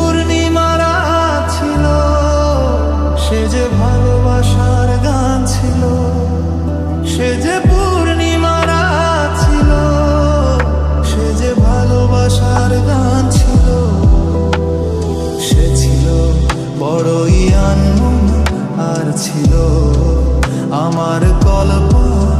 পূর্ণিমারা ছিল, সে যে ভালোবাসার গান ছিল, সে যে পূর্ণিমারা ছিল, সে যে ভালোবাসার গান ছিল, সে ছিল বড়ই আনমন আর ছিল আমার কল্পনা।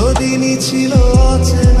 চিরদিনই ছিল অচেনা